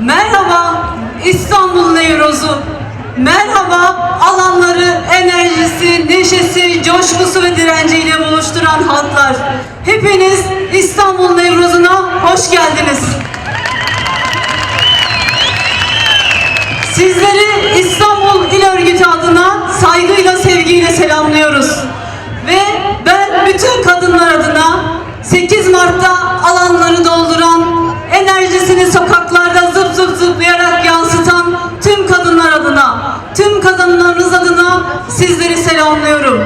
Merhaba İstanbul Nevroz'u. Merhaba alanları, enerjisi, neşesi, coşkusu ve direnciyle buluşturan hatlar. Hepiniz İstanbul Nevroz'u ile anlıyorum.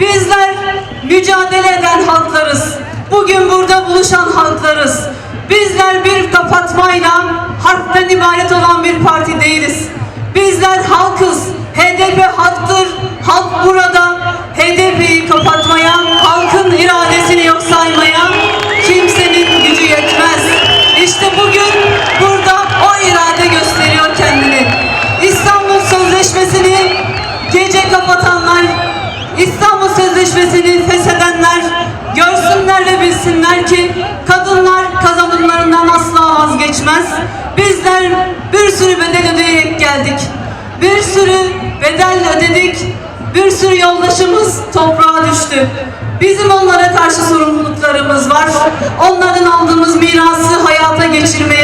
Bizler mücadele eden halklarız. Bugün burada buluşan halklarız. Bizler bir kapatmayla rüşvetini feshedenler görsünler ve bilsinler ki kadınlar kazanımlarından asla vazgeçmez. Bizler bir sürü bedel ödeyerek geldik. Bir sürü bedel ödedik. Bir sürü yoldaşımız toprağa düştü. Bizim onlara karşı sorumluluklarımız var. Onların aldığımız mirası hayata geçirmeyi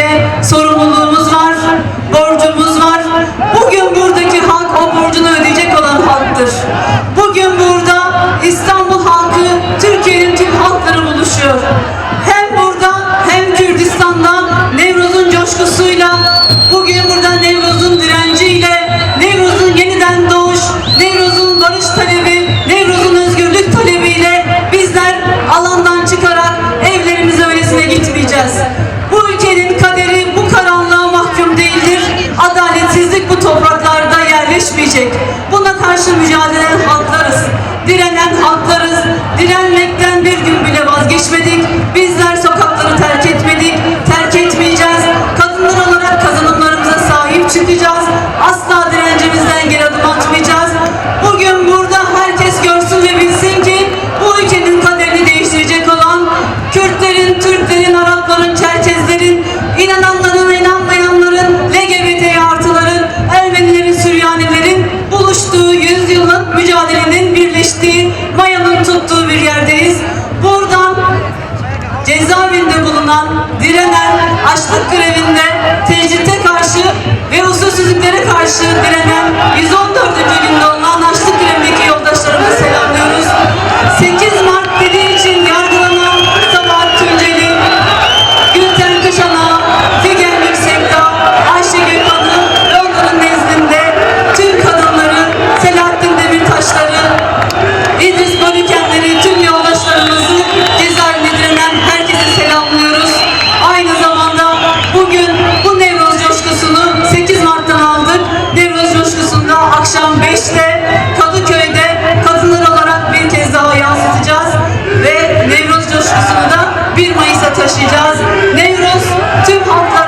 edecek. Buna karşı mücadele tarafından direnen, açlık grevinde, tecritte karşı ve usulsüzlüklere karşı direnen 114. günde olan açlık grevindeki yoldaşlarımızı selamlıyoruz. 8 Mart Two.